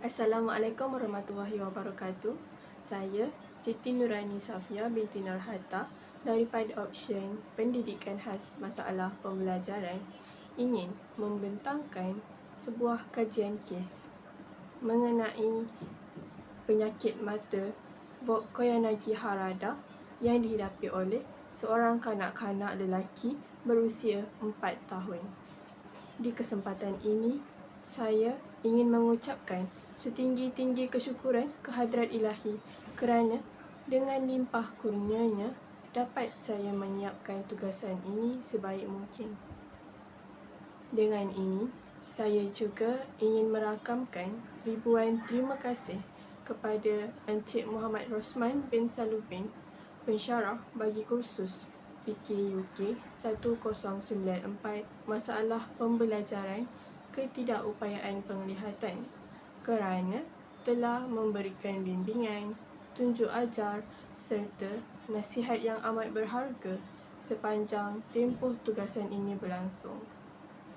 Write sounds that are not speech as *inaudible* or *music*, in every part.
Assalamualaikum warahmatullahi wabarakatuh. Saya Siti Nurani Safia binti Narhata daripada Option Pendidikan Khas Masalah Pembelajaran ingin membentangkan sebuah kajian kes mengenai penyakit mata Vok Koyanagi Harada yang dihidapi oleh seorang kanak-kanak lelaki berusia 4 tahun. Di kesempatan ini, saya ingin mengucapkan setinggi-tinggi kesyukuran kehadrat ilahi kerana dengan limpah kurnianya dapat saya menyiapkan tugasan ini sebaik mungkin. Dengan ini, saya juga ingin merakamkan ribuan terima kasih kepada Encik Muhammad Rosman bin Salubin, pensyarah bagi kursus PKUK 1094 Masalah Pembelajaran Ketidakupayaan Penglihatan kerana telah memberikan bimbingan, tunjuk ajar serta nasihat yang amat berharga sepanjang tempoh tugasan ini berlangsung.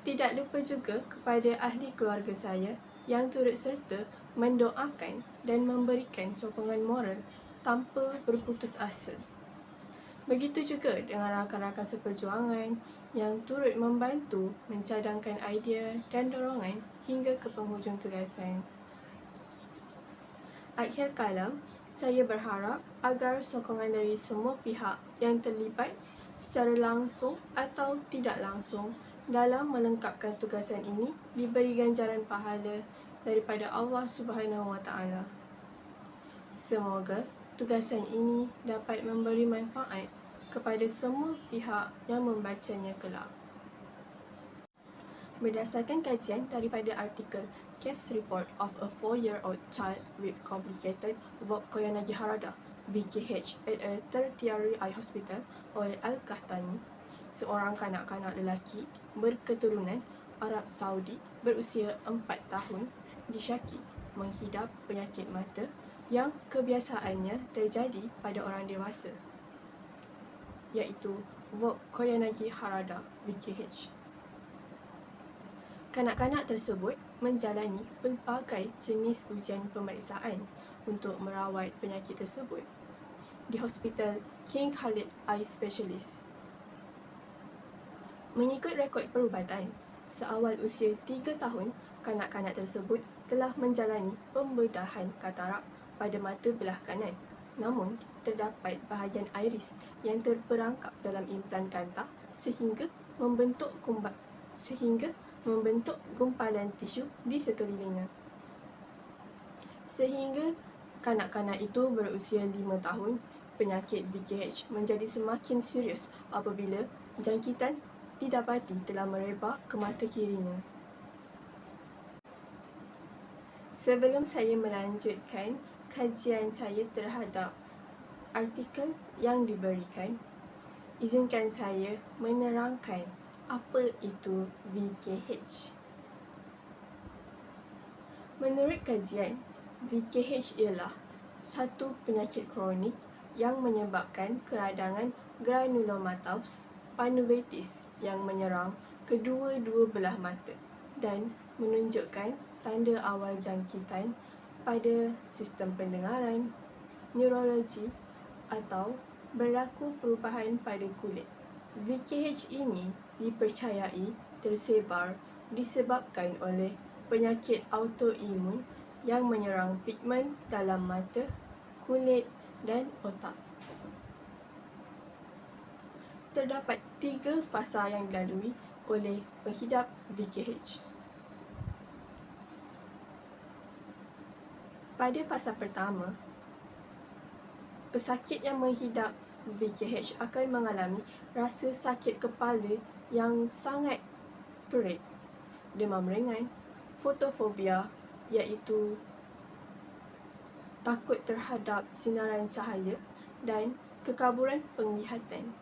Tidak lupa juga kepada ahli keluarga saya yang turut serta mendoakan dan memberikan sokongan moral tanpa berputus asa. Begitu juga dengan rakan-rakan seperjuangan yang turut membantu mencadangkan idea dan dorongan hingga ke penghujung tugasan. Akhir kalam, saya berharap agar sokongan dari semua pihak yang terlibat secara langsung atau tidak langsung dalam melengkapkan tugasan ini diberi ganjaran pahala daripada Allah Subhanahu Wa Taala. Semoga tugasan ini dapat memberi manfaat kepada semua pihak yang membacanya kelak. Berdasarkan kajian daripada artikel Case Report of a 4-Year-Old Child with Complicated Vok Koyanagi Harada VKH at a Tertiary Eye Hospital oleh Al-Kahtani, seorang kanak-kanak lelaki berketurunan Arab Saudi berusia 4 tahun disyaki menghidap penyakit mata yang kebiasaannya terjadi pada orang dewasa iaitu Vok Koyanagi Harada VKH. Kanak-kanak tersebut menjalani pelbagai jenis ujian pemeriksaan untuk merawat penyakit tersebut di Hospital King Khalid Eye Specialist. Mengikut rekod perubatan, seawal usia 3 tahun, kanak-kanak tersebut telah menjalani pembedahan katarak pada mata belah kanan. Namun, terdapat bahagian iris yang terperangkap dalam implan kanta sehingga membentuk kumbat sehingga membentuk gumpalan tisu di sekelilingnya. Sehingga kanak-kanak itu berusia 5 tahun, penyakit BKH menjadi semakin serius apabila jangkitan didapati telah merebak ke mata kirinya. Sebelum saya melanjutkan kajian saya terhadap artikel yang diberikan, izinkan saya menerangkan apa itu VKH. Menurut kajian, VKH ialah satu penyakit kronik yang menyebabkan keradangan granulomatous panuveitis yang menyerang kedua-dua belah mata dan menunjukkan tanda awal jangkitan pada sistem pendengaran, neurologi atau berlaku perubahan pada kulit. VKH ini dipercayai tersebar disebabkan oleh penyakit autoimun yang menyerang pigmen dalam mata, kulit dan otak. Terdapat tiga fasa yang dilalui oleh penghidap VKH. Pada fasa pertama, pesakit yang menghidap VKH akan mengalami rasa sakit kepala yang sangat perit, demam ringan, fotofobia iaitu takut terhadap sinaran cahaya dan kekaburan penglihatan.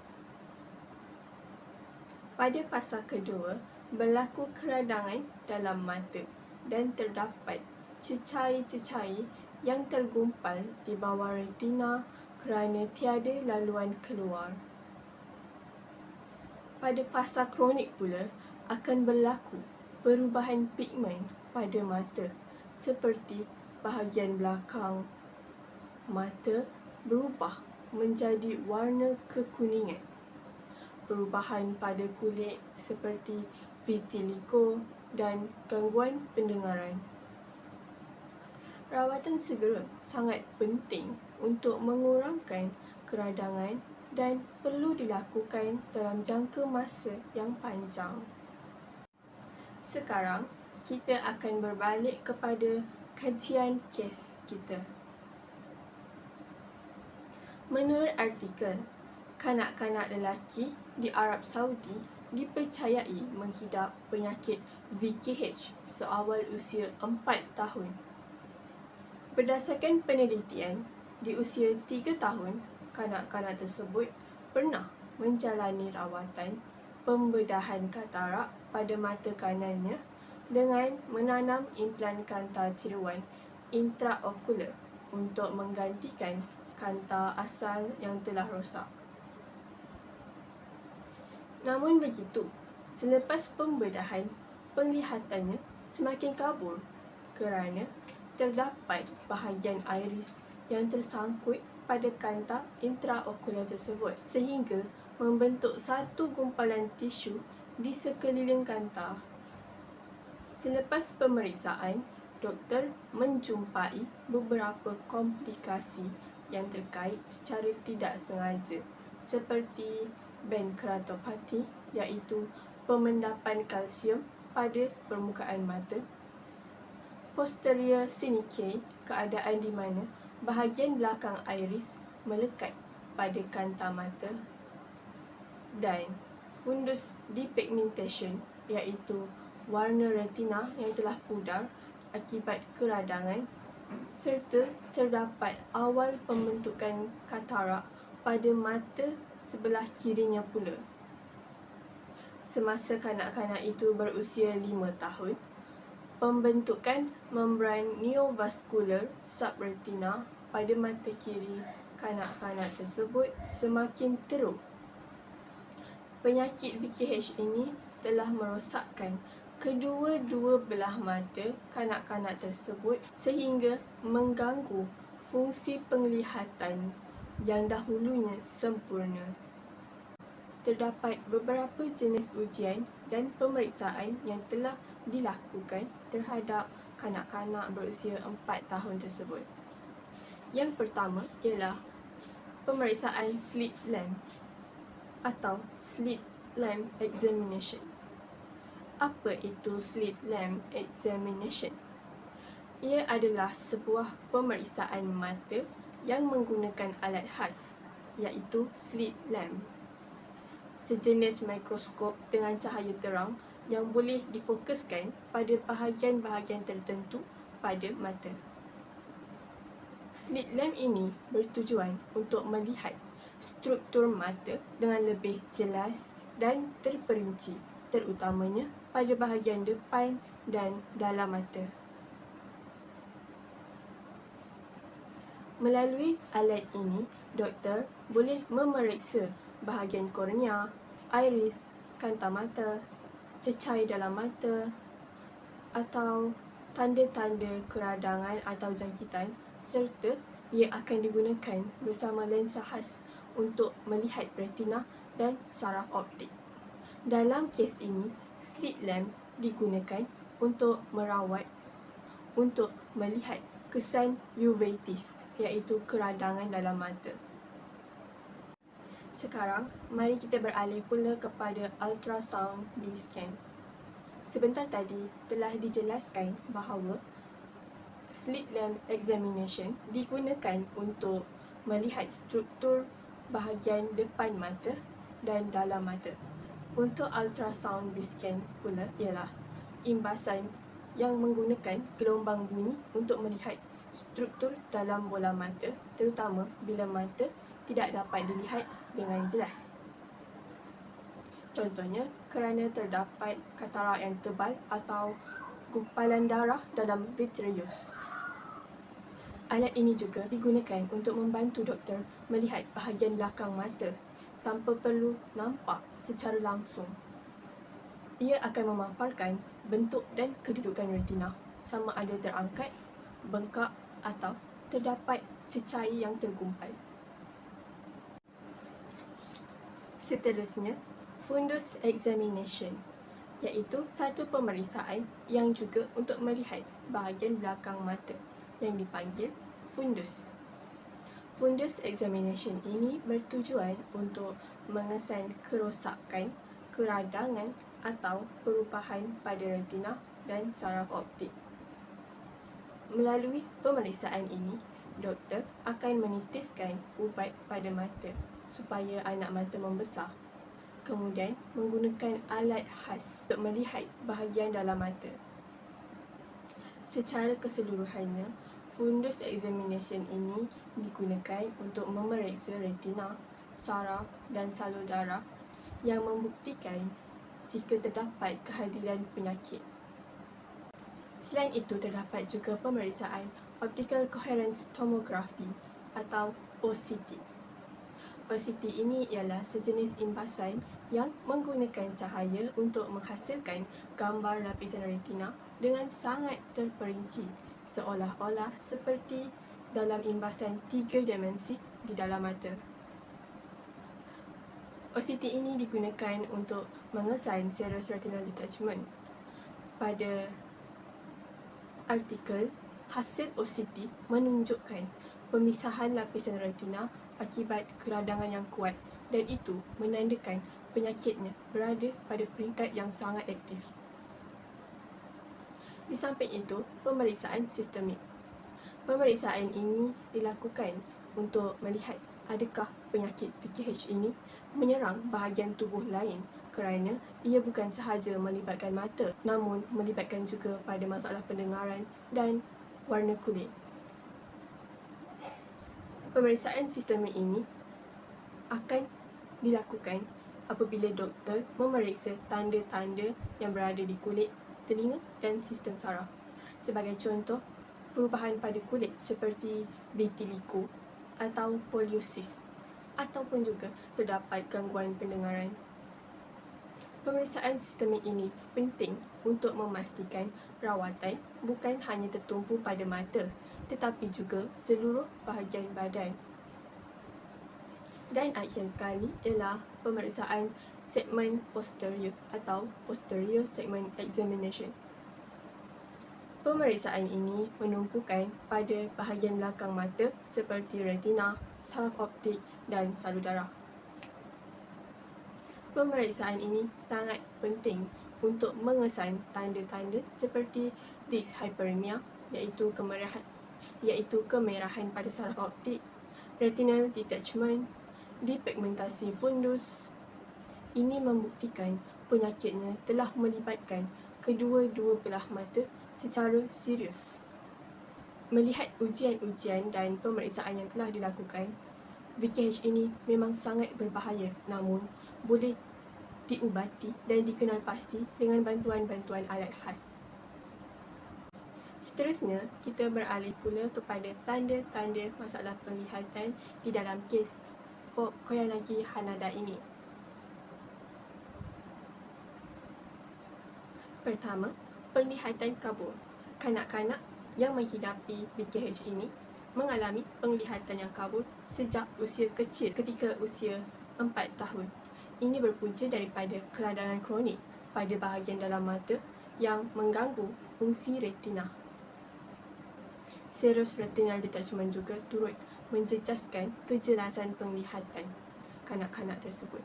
Pada fasa kedua, berlaku keradangan dalam mata dan terdapat cecair-cecair yang tergumpal di bawah retina kerana tiada laluan keluar. Pada fasa kronik pula akan berlaku perubahan pigmen pada mata seperti bahagian belakang mata berubah menjadi warna kekuningan. Perubahan pada kulit seperti vitiligo dan gangguan pendengaran. Rawatan segera sangat penting untuk mengurangkan keradangan dan perlu dilakukan dalam jangka masa yang panjang. Sekarang, kita akan berbalik kepada kajian kes kita. Menurut artikel, kanak-kanak lelaki di Arab Saudi dipercayai menghidap penyakit VKH seawal usia 4 tahun. Berdasarkan penelitian, di usia 3 tahun, kanak-kanak tersebut pernah menjalani rawatan pembedahan katarak pada mata kanannya dengan menanam implan kanta tiruan intraokular untuk menggantikan kanta asal yang telah rosak. Namun begitu, selepas pembedahan, penglihatannya semakin kabur kerana terdapat bahagian iris yang tersangkut pada kanta intraokular tersebut sehingga membentuk satu gumpalan tisu di sekeliling kanta. Selepas pemeriksaan, doktor menjumpai beberapa komplikasi yang terkait secara tidak sengaja seperti band keratopati iaitu pemendapan kalsium pada permukaan mata posterior synechiae keadaan di mana bahagian belakang iris melekat pada kanta mata dan fundus depigmentation iaitu warna retina yang telah pudar akibat keradangan serta terdapat awal pembentukan katarak pada mata sebelah kirinya pula. Semasa kanak-kanak itu berusia 5 tahun, pembentukan membran neovascular subretina pada mata kiri kanak-kanak tersebut semakin teruk. Penyakit VKH ini telah merosakkan kedua-dua belah mata kanak-kanak tersebut sehingga mengganggu fungsi penglihatan yang dahulunya sempurna. Terdapat beberapa jenis ujian dan pemeriksaan yang telah dilakukan terhadap kanak-kanak berusia 4 tahun tersebut. Yang pertama ialah pemeriksaan slit lamp atau slit lamp examination. Apa itu slit lamp examination? Ia adalah sebuah pemeriksaan mata yang menggunakan alat khas iaitu slit lamp. Sejenis mikroskop dengan cahaya terang yang boleh difokuskan pada bahagian-bahagian tertentu pada mata. Slit lamp ini bertujuan untuk melihat struktur mata dengan lebih jelas dan terperinci terutamanya pada bahagian depan dan dalam mata. Melalui alat ini, doktor boleh memeriksa bahagian kornea, iris, kanta mata, cecai dalam mata atau tanda-tanda keradangan atau jangkitan serta ia akan digunakan bersama lensa khas untuk melihat retina dan saraf optik. Dalam kes ini, slit lamp digunakan untuk merawat untuk melihat kesan uveitis iaitu keradangan dalam mata. Sekarang, mari kita beralih pula kepada ultrasound B-scan. Sebentar tadi telah dijelaskan bahawa slit lamp examination digunakan untuk melihat struktur bahagian depan mata dan dalam mata. Untuk ultrasound scan pula ialah imbasan yang menggunakan gelombang bunyi untuk melihat struktur dalam bola mata terutama bila mata tidak dapat dilihat dengan jelas. Contohnya kerana terdapat katarak yang tebal atau gumpalan darah dalam vitreous. Alat ini juga digunakan untuk membantu doktor melihat bahagian belakang mata tanpa perlu nampak secara langsung. Ia akan memaparkan bentuk dan kedudukan retina sama ada terangkat, bengkak atau terdapat cecair yang tergumpal. Seterusnya, fundus examination iaitu satu pemeriksaan yang juga untuk melihat bahagian belakang mata yang dipanggil fundus. Fundus examination ini bertujuan untuk mengesan kerosakan, keradangan atau perubahan pada retina dan saraf optik. Melalui pemeriksaan ini, doktor akan menitiskan ubat pada mata supaya anak mata membesar. Kemudian menggunakan alat khas untuk melihat bahagian dalam mata. Secara keseluruhannya, fundus examination ini digunakan untuk memeriksa retina, saraf dan salur darah yang membuktikan jika terdapat kehadiran penyakit. Selain itu, terdapat juga pemeriksaan Optical Coherence Tomography atau OCT. OCT ini ialah sejenis imbasan yang menggunakan cahaya untuk menghasilkan gambar lapisan retina dengan sangat terperinci seolah-olah seperti dalam imbasan tiga dimensi di dalam mata. OCT ini digunakan untuk mengesan serous retinal detachment. Pada artikel, hasil OCT menunjukkan pemisahan lapisan retina akibat keradangan yang kuat dan itu menandakan penyakitnya berada pada peringkat yang sangat aktif. Di samping itu, pemeriksaan sistemik. Pemeriksaan ini dilakukan untuk melihat adakah penyakit PKH ini menyerang bahagian tubuh lain kerana ia bukan sahaja melibatkan mata namun melibatkan juga pada masalah pendengaran dan warna kulit. Pemeriksaan sistemik ini akan dilakukan apabila doktor memeriksa tanda-tanda yang berada di kulit, telinga dan sistem saraf. Sebagai contoh, perubahan pada kulit seperti vitiligo atau poliosis ataupun juga terdapat gangguan pendengaran. Pemeriksaan sistemik ini penting untuk memastikan rawatan bukan hanya tertumpu pada mata tetapi juga seluruh bahagian badan. Dan akhir sekali ialah pemeriksaan segmen posterior atau posterior segment examination. Pemeriksaan ini menumpukan pada bahagian belakang mata seperti retina, saraf optik dan salur darah. Pemeriksaan ini sangat penting untuk mengesan tanda-tanda seperti dyshyperemia iaitu kemerahan iaitu kemerahan pada saraf optik, retinal detachment, depigmentasi fundus. Ini membuktikan penyakitnya telah melibatkan kedua-dua belah mata secara serius. Melihat ujian-ujian dan pemeriksaan yang telah dilakukan, VKH ini memang sangat berbahaya namun boleh diubati dan dikenal pasti dengan bantuan-bantuan alat khas. Seterusnya, kita beralih pula kepada tanda-tanda masalah penglihatan di dalam kes Koyanagi Hanada ini. Pertama, penglihatan kabur. Kanak-kanak yang menghidapi BKH ini mengalami penglihatan yang kabur sejak usia kecil ketika usia 4 tahun. Ini berpunca daripada keradangan kronik pada bahagian dalam mata yang mengganggu fungsi retina. Serous retinal detachment juga turut menjejaskan kejelasan penglihatan kanak-kanak tersebut.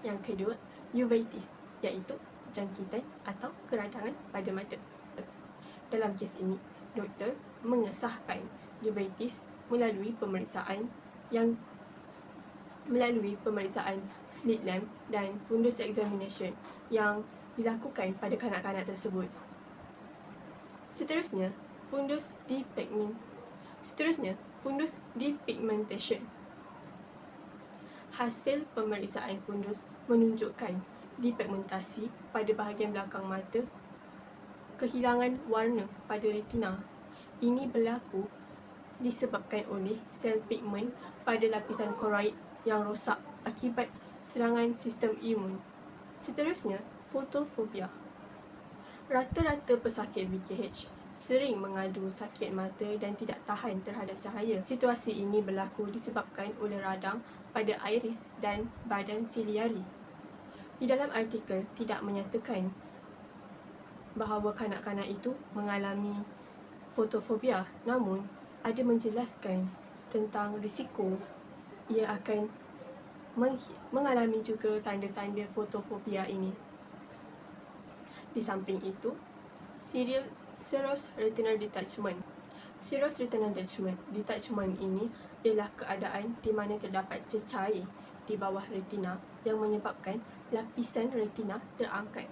Yang kedua, uveitis iaitu jangkitan atau keradangan pada mata. Dalam kes ini, doktor mengesahkan uveitis melalui pemeriksaan yang melalui pemeriksaan slit lamp dan fundus examination yang dilakukan pada kanak-kanak tersebut. Seterusnya, fundus depigment. Seterusnya, fundus depigmentation. Hasil pemeriksaan fundus menunjukkan depigmentasi pada bahagian belakang mata, kehilangan warna pada retina. Ini berlaku disebabkan oleh sel pigment pada lapisan koroid yang rosak akibat serangan sistem imun. Seterusnya, fotofobia. Rata-rata pesakit VKH sering mengadu sakit mata dan tidak tahan terhadap cahaya. Situasi ini berlaku disebabkan oleh radang pada iris dan badan siliari. Di dalam artikel tidak menyatakan bahawa kanak-kanak itu mengalami fotofobia namun ada menjelaskan tentang risiko ia akan mengalami juga tanda-tanda fotofobia ini. Di samping itu, serial serous retinal detachment. Serous retinal detachment, detachment ini ialah keadaan di mana terdapat cecair di bawah retina yang menyebabkan lapisan retina terangkat.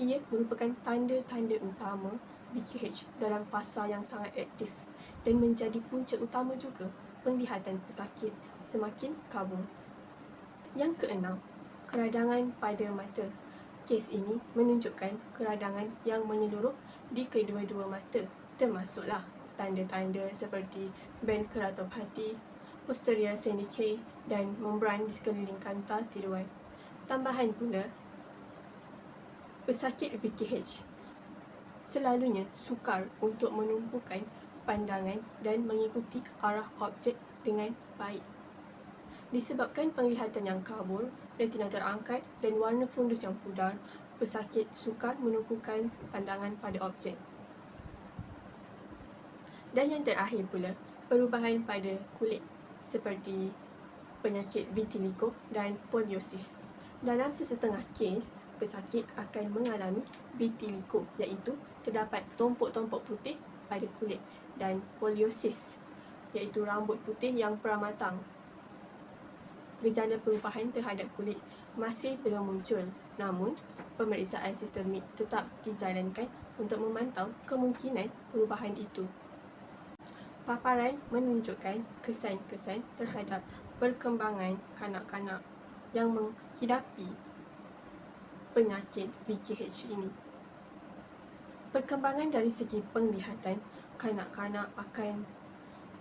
Ia merupakan tanda-tanda utama VKH dalam fasa yang sangat aktif dan menjadi punca utama juga penglihatan pesakit semakin kabur. Yang keenam, keradangan pada mata. Kes ini menunjukkan keradangan yang menyeluruh di kedua-dua mata, termasuklah tanda-tanda seperti band keratopati, posterior syndicate dan membran di sekeliling kanta tiruan. Tambahan pula, pesakit VKH selalunya sukar untuk menumpukan pandangan dan mengikuti arah objek dengan baik. Disebabkan penglihatan yang kabur, retina terangkat dan warna fundus yang pudar, pesakit sukar menumpukan pandangan pada objek. Dan yang terakhir pula, perubahan pada kulit seperti penyakit vitiligo dan poliosis. Dalam sesetengah kes, pesakit akan mengalami vitiligo iaitu terdapat tompok-tompok putih pada kulit dan poliosis iaitu rambut putih yang peramatang. Gejala perubahan terhadap kulit masih belum muncul namun pemeriksaan sistemik tetap dijalankan untuk memantau kemungkinan perubahan itu. Paparan menunjukkan kesan-kesan terhadap perkembangan kanak-kanak yang menghidapi penyakit VKH ini. Perkembangan dari segi penglihatan kanak-kanak akan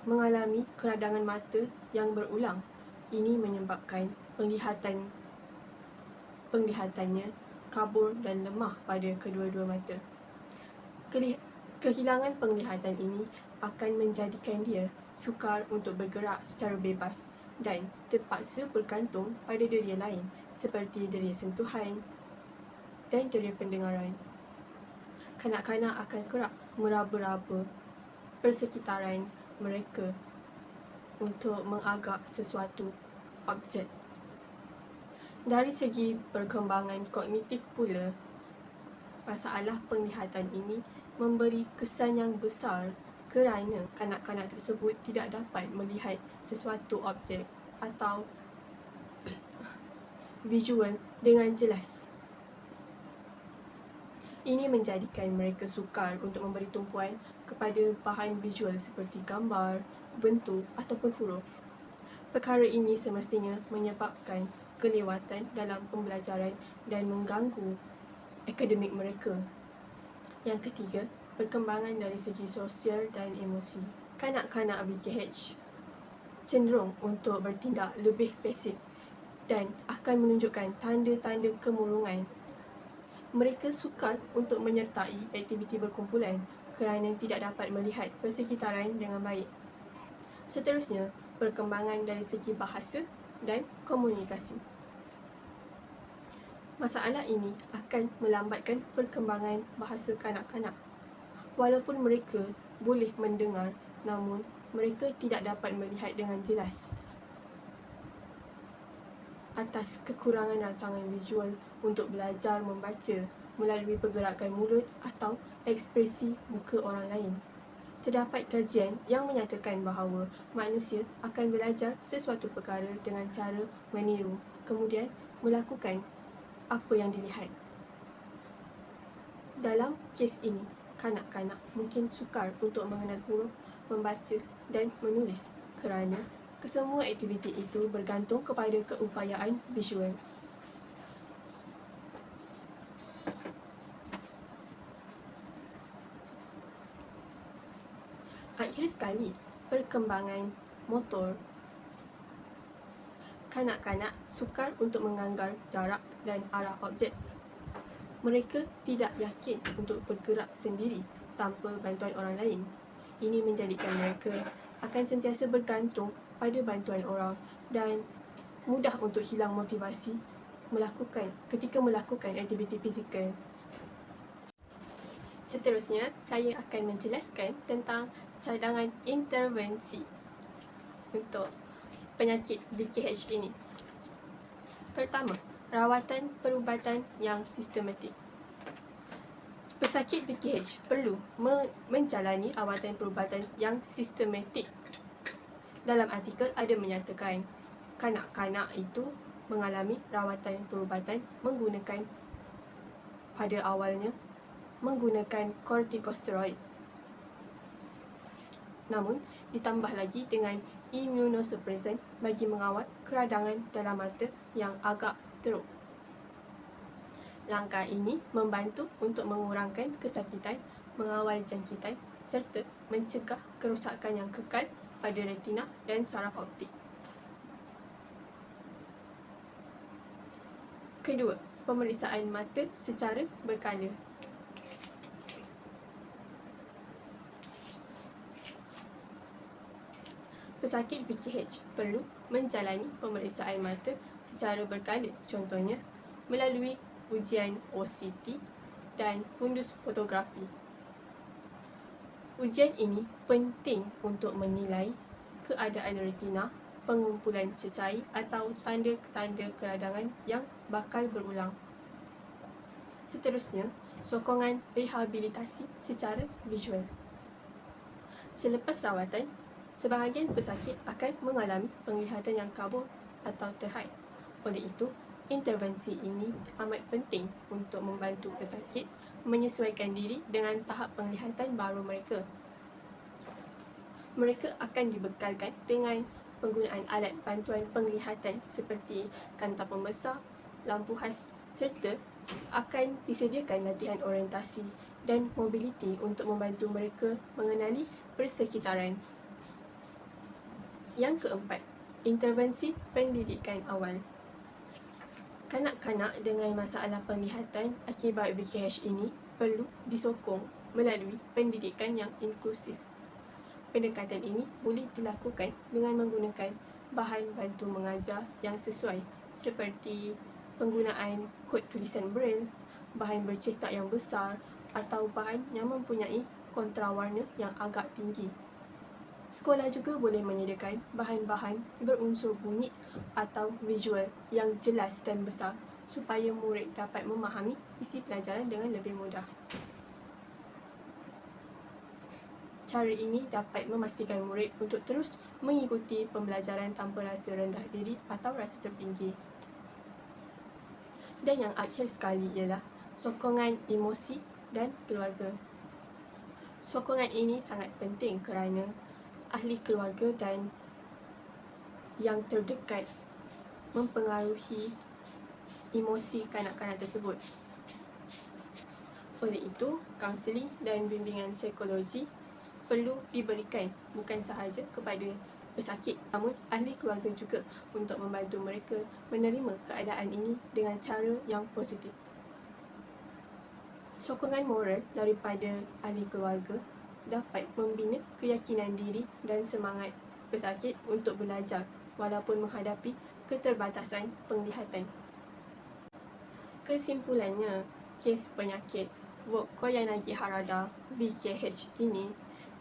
mengalami keradangan mata yang berulang. Ini menyebabkan penglihatan penglihatannya kabur dan lemah pada kedua-dua mata. Kehilangan penglihatan ini akan menjadikan dia sukar untuk bergerak secara bebas dan terpaksa bergantung pada deria lain seperti deria sentuhan dan deria pendengaran. Kanak-kanak akan kerap meraba-raba persekitaran mereka untuk mengagak sesuatu objek. Dari segi perkembangan kognitif pula, masalah penglihatan ini memberi kesan yang besar kerana kanak-kanak tersebut tidak dapat melihat sesuatu objek atau *coughs* visual dengan jelas. Ini menjadikan mereka sukar untuk memberi tumpuan kepada bahan visual seperti gambar, bentuk ataupun huruf. Perkara ini semestinya menyebabkan kelewatan dalam pembelajaran dan mengganggu akademik mereka. Yang ketiga, perkembangan dari segi sosial dan emosi. Kanak-kanak VKH cenderung untuk bertindak lebih pasif dan akan menunjukkan tanda-tanda kemurungan mereka sukar untuk menyertai aktiviti berkumpulan kerana tidak dapat melihat persekitaran dengan baik. Seterusnya, perkembangan dari segi bahasa dan komunikasi. Masalah ini akan melambatkan perkembangan bahasa kanak-kanak. Walaupun mereka boleh mendengar, namun mereka tidak dapat melihat dengan jelas atas kekurangan rangsangan visual untuk belajar membaca melalui pergerakan mulut atau ekspresi muka orang lain. Terdapat kajian yang menyatakan bahawa manusia akan belajar sesuatu perkara dengan cara meniru kemudian melakukan apa yang dilihat. Dalam kes ini, kanak-kanak mungkin sukar untuk mengenal huruf, membaca dan menulis kerana Kesemua aktiviti itu bergantung kepada keupayaan visual. Akhir sekali, perkembangan motor kanak-kanak sukar untuk menganggar jarak dan arah objek. Mereka tidak yakin untuk bergerak sendiri tanpa bantuan orang lain. Ini menjadikan mereka akan sentiasa bergantung pada bantuan orang dan mudah untuk hilang motivasi melakukan ketika melakukan aktiviti fizikal. Seterusnya, saya akan menjelaskan tentang cadangan intervensi untuk penyakit VKH ini. Pertama, rawatan perubatan yang sistematik. Pesakit VKH perlu me- menjalani rawatan perubatan yang sistematik. Dalam artikel ada menyatakan kanak-kanak itu mengalami rawatan perubatan menggunakan pada awalnya menggunakan kortikosteroid. Namun, ditambah lagi dengan immunosuppressant bagi mengawal keradangan dalam mata yang agak teruk. Langkah ini membantu untuk mengurangkan kesakitan, mengawal jangkitan serta mencegah kerosakan yang kekal pada retina dan saraf optik. Kedua, pemeriksaan mata secara berkala. Pesakit VKH perlu menjalani pemeriksaan mata secara berkala. Contohnya, melalui ujian OCT dan fundus fotografi. Ujian ini penting untuk menilai keadaan retina, pengumpulan cecair atau tanda-tanda keradangan yang bakal berulang. Seterusnya, sokongan rehabilitasi secara visual. Selepas rawatan, sebahagian pesakit akan mengalami penglihatan yang kabur atau terhad. Oleh itu, intervensi ini amat penting untuk membantu pesakit menyesuaikan diri dengan tahap penglihatan baru mereka. Mereka akan dibekalkan dengan penggunaan alat bantuan penglihatan seperti kanta pembesar, lampu khas serta akan disediakan latihan orientasi dan mobiliti untuk membantu mereka mengenali persekitaran. Yang keempat, intervensi pendidikan awal. Kanak-kanak dengan masalah penglihatan akibat VKH ini perlu disokong melalui pendidikan yang inklusif. Pendekatan ini boleh dilakukan dengan menggunakan bahan bantu mengajar yang sesuai seperti penggunaan kod tulisan braille, bahan bercetak yang besar atau bahan yang mempunyai kontrawarna yang agak tinggi. Sekolah juga boleh menyediakan bahan-bahan berunsur bunyi atau visual yang jelas dan besar supaya murid dapat memahami isi pelajaran dengan lebih mudah. Cara ini dapat memastikan murid untuk terus mengikuti pembelajaran tanpa rasa rendah diri atau rasa tertinggi. Dan yang akhir sekali ialah sokongan emosi dan keluarga. Sokongan ini sangat penting kerana ahli keluarga dan yang terdekat mempengaruhi emosi kanak-kanak tersebut. Oleh itu, kaunseling dan bimbingan psikologi perlu diberikan bukan sahaja kepada pesakit namun ahli keluarga juga untuk membantu mereka menerima keadaan ini dengan cara yang positif. Sokongan moral daripada ahli keluarga dapat membina keyakinan diri dan semangat pesakit untuk belajar walaupun menghadapi keterbatasan penglihatan. Kesimpulannya, kes penyakit Vokoyanagi Harada VKH ini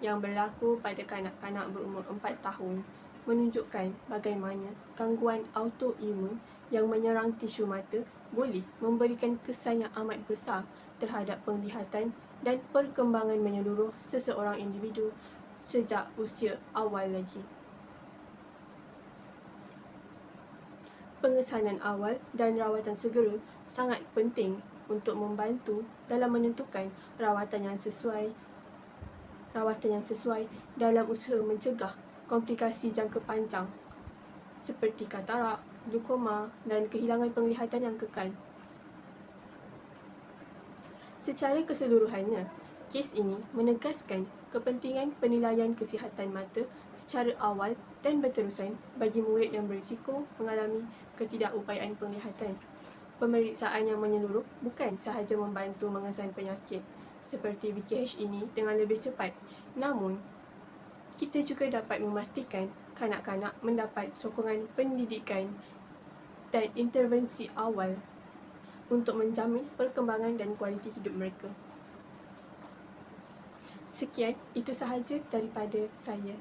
yang berlaku pada kanak-kanak berumur 4 tahun menunjukkan bagaimana gangguan autoimun yang menyerang tisu mata boleh memberikan kesan yang amat besar terhadap penglihatan dan perkembangan menyeluruh seseorang individu sejak usia awal lagi. Pengesanan awal dan rawatan segera sangat penting untuk membantu dalam menentukan rawatan yang sesuai rawatan yang sesuai dalam usaha mencegah komplikasi jangka panjang seperti katarak, glaukoma dan kehilangan penglihatan yang kekal. Secara keseluruhannya, kes ini menegaskan kepentingan penilaian kesihatan mata secara awal dan berterusan bagi murid yang berisiko mengalami ketidakupayaan penglihatan. Pemeriksaan yang menyeluruh bukan sahaja membantu mengesan penyakit seperti VKH ini dengan lebih cepat, namun kita juga dapat memastikan kanak-kanak mendapat sokongan pendidikan dan intervensi awal untuk menjamin perkembangan dan kualiti hidup mereka. Sekian, itu sahaja daripada saya.